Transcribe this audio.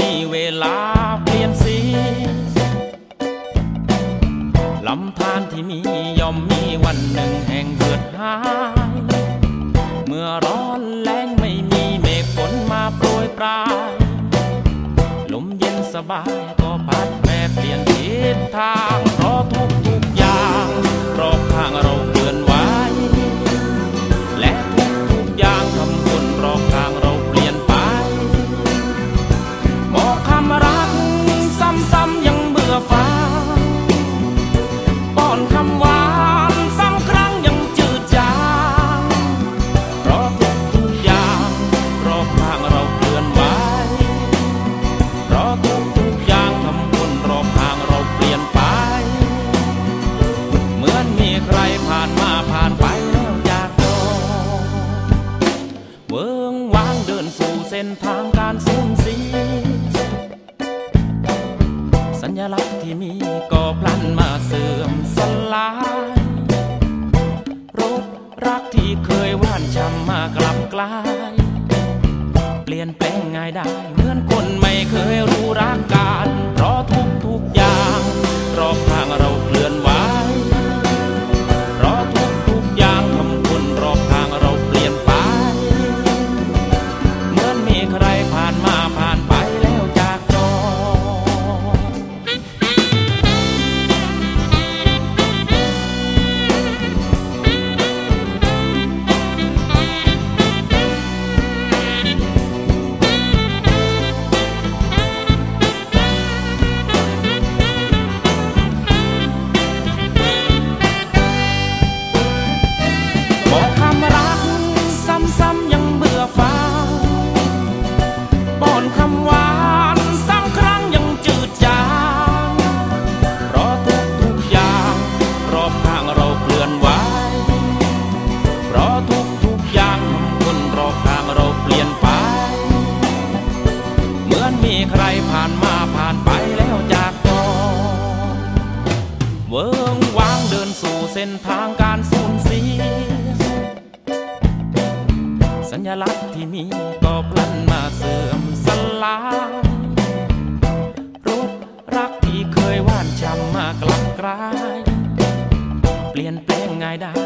มีเวลาเปลี่ยนสีลำธารที่มีย่อมมีวันหนึ่งแห่งเหือดหาย เมื่อร้อนแรงไม่มีเมฆฝนมาโปรยปลาย ลมเย็นสบายก็พัดแปรเปลี่ยนทิศทางเพราะทุก คำรัก ซ้ำๆยังเบื่อฟ้าป้อนคำหวานซ้ำครั้งยังจืดจางเพราะทุกทุกอย่างรอบข้างเราเคลื่อนไหวเพราะทุกทุกอย่างทำคนรอบข้างเราเปลี่ยนไป เหมือนมีใครผ่านมาผ่านไปแล้วจากโลกเวิงวางเดินสู่เส้นทาง ลักษณ์ที่มีก็พลันมาเสื่อมสลายรบรักที่เคยหว่านช้ำมากลับกลาย เปลี่ยนแปลงง่ายได้เหมือนคนไม่เคยรู้ เพราะทุกทุกอย่างคนรอบข้างเราเปลี่ยนไป เหมือนมีใครผ่านมาผ่านไปแล้วจากจอเวิงวางเดินสู่เส้นทางการสูญเสียสัญลักษณ์ที่มีก็พลันมาเสื่อมสลายรถรักที่เคยหวานช้ำมากลับกลาย เปลี่ยนแปลงง่ายได้